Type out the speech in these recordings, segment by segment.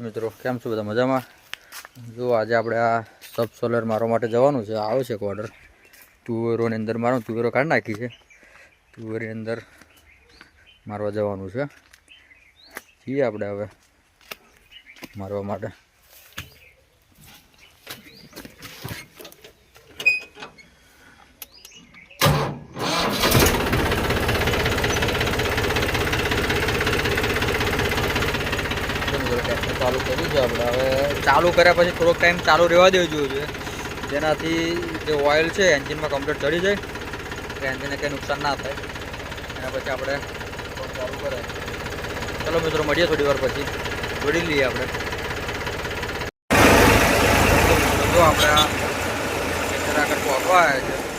મિત્રો, કેમ છો બધા મજામાં? જો આજે આપણે આ સબ સોલર મારવા માટે જવાનું છે, આવે છે એક ઓર્ડર તુવેરોની અંદર મારો, તુવેરો કાઢી નાખી છે. તુવેરની અંદર મારવા જવાનું છે. જઈએ આપણે હવે મારવા માટે. ટ્રેક્ટર ચાલુ કર્યું છે આપણે. હવે ચાલુ કર્યા પછી થોડોક ટાઈમ ચાલુ રહેવા દેવું જોઈએ જેનાથી જે ઓઇલ છે એન્જિનમાં કમ્પ્લીટ ચડી જાય. કે એન્જિનને કંઈ નુકસાન ના થાય. એના પછી આપણે ચાલુ કરે ચલો મિત્રો, મળીએ થોડી વાર પછી. જોડી લઈએ આપણે. જો આપણે આગળ પહોંચવા આવ્યા છે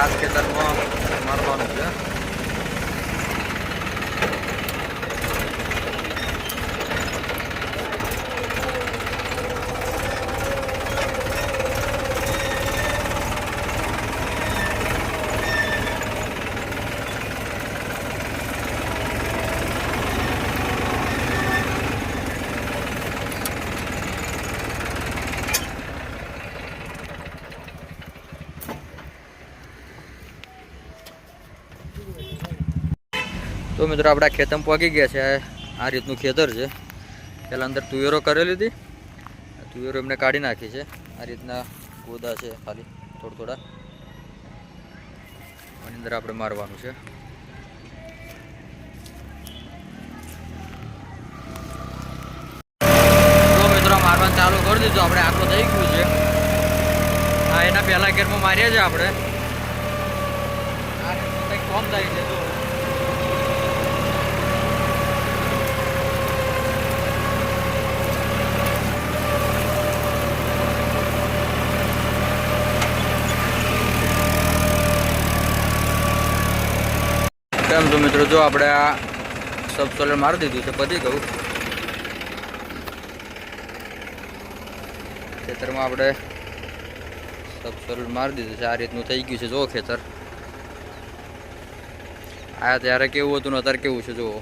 રાત ખેતરમાં મારવાનું છે. તો મિત્રો આપણે આ ખેતરમાં પહોંચી ગયા છે. આ રીતનું ખેતર છે. પહેલાં અંદર તુવેરો કરેલી હતી. તુવેરો એમને કાઢી નાખી છે. આ રીતના ગોદા છે ખાલી, થોડા થોડા. આની અંદર આપણે મારવાનું છે. તો મિત્રો મારવાનું ચાલુ કરી દીધું. આપણે આટલું થઈ ગયું છે. હા, એના પહેલા ગેરમાં માર્યા છે આપણે. આ રીતનું કંઈક કોમ થાય છે. જો કેમ છો મિત્રો? જો આપણે આ સબસોલર મારી દીધું છે, પતી ગયું. ખેતરમાં આપણે સબસોલર મારી દીધું છે, આ રીતનું થઈ ગયું છે જો ખેતર. આ ત્યારે કેવું હતું ને અત્યારે કેવું છે, જુઓ.